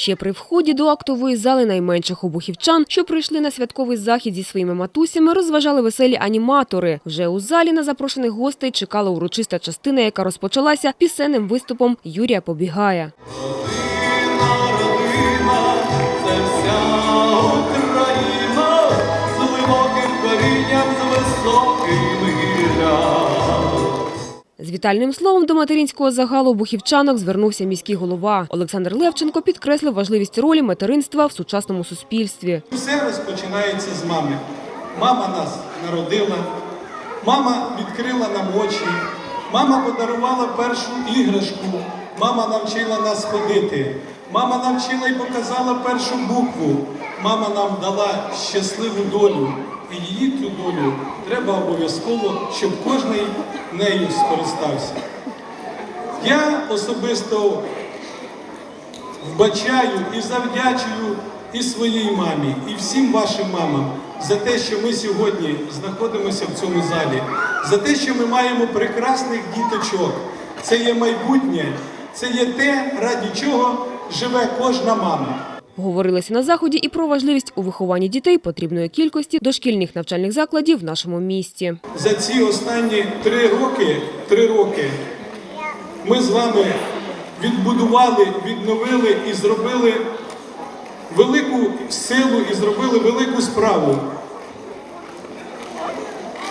Ще при вході до актової зали найменших обухівчан, що прийшли на святковий захід зі своїми матусями, розважали веселі аніматори. Вже у залі на запрошених гостей чекала урочиста частина, яка розпочалася пісенним виступом Юрія Побігая. Вітальним словом до материнського загалу бухівчанок звернувся міський голова. Олександр Левченко підкреслив важливість ролі материнства в сучасному суспільстві. Все розпочинається з мами. Мама нас народила, мама відкрила нам очі, мама подарувала першу іграшку, мама навчила нас ходити, мама навчила і показала першу букву, мама нам дала щасливу долю. І її цю долю треба обов'язково, щоб кожен нею скористався. Я особисто вбачаю і завдячую і своїй мамі, і всім вашим мамам за те, що ми сьогодні знаходимося в цьому залі, за те, що ми маємо прекрасних діточок. Це є майбутнє, це є те, раді чого живе кожна мама. Говорилося на заході і про важливість у вихованні дітей потрібної кількості дошкільних навчальних закладів в нашому місті. За ці останні три роки, три роки ми з вами відбудували, відновили і зробили велику силу і зробили велику справу.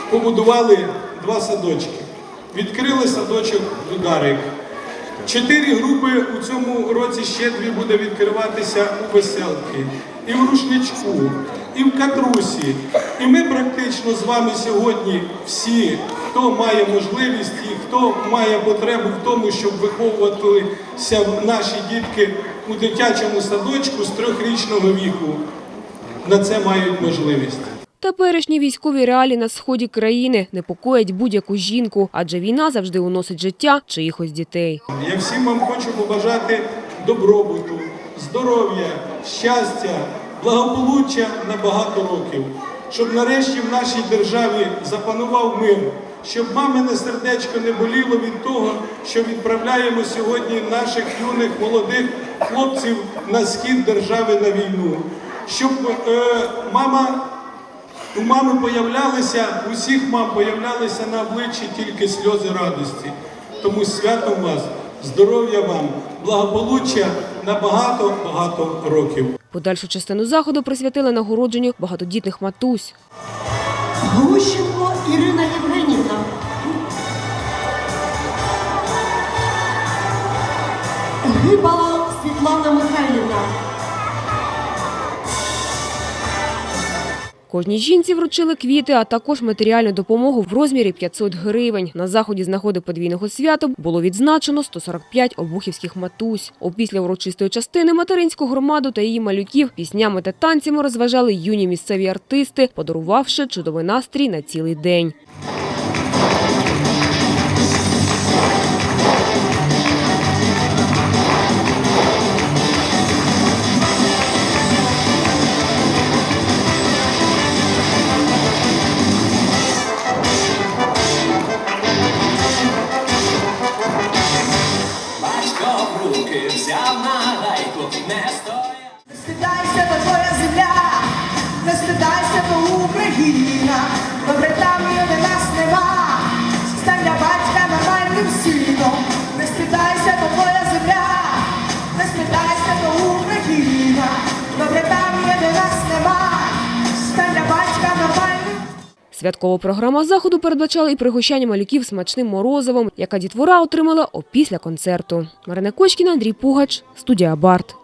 Побудували два садочки. Відкрили садочок Дударик. Чотири групи у цьому році ще дві буде відкриватися у веселки, і в рушничку, і в катрусі. І ми практично з вами сьогодні всі, хто має можливість і хто має потребу в тому, щоб виховуватися наші дітки у дитячому садочку з трьохрічного віку, на це мають можливість. Теперішні військові реалії на сході країни непокоять будь-яку жінку, адже війна завжди уносить життя чиїхось дітей. Я всім вам хочу побажати добробуту, здоров'я, щастя, благополуччя на багато років, щоб нарешті в нашій державі запанував мир, щоб мамине сердечко не боліло від того, що відправляємо сьогодні наших юних молодих хлопців на схід держави на війну, щоб е, мама. У мами появлялися, у всіх мам появлялися на обличчі тільки сльози радості. Тому святом вас, здоров'я вам, благополуччя на багато-багато років. Подальшу частину заходу присвятили нагородженню багатодітних матусь. Глущенко Ірина Євгенівна. Гибало Світлана Михайлівна. Кожній жінці вручили квіти, а також матеріальну допомогу в розмірі 500 гривень. На заході з нагоди подвійного свята було відзначено 145 обухівських матусь. Опісля урочистої частини материнську громаду та її малюків піснями та танцями розважали юні місцеві артисти, подарувавши чудовий настрій на цілий день. Не стидайся, бо твоя земля, не стидайся, бо Україна, Святкова програма заходу передбачала і пригощання малюків смачним морозивом, яка дітвора отримала опісля концерту. Марина Кочкіна, Андрій Пугач, студія Барт.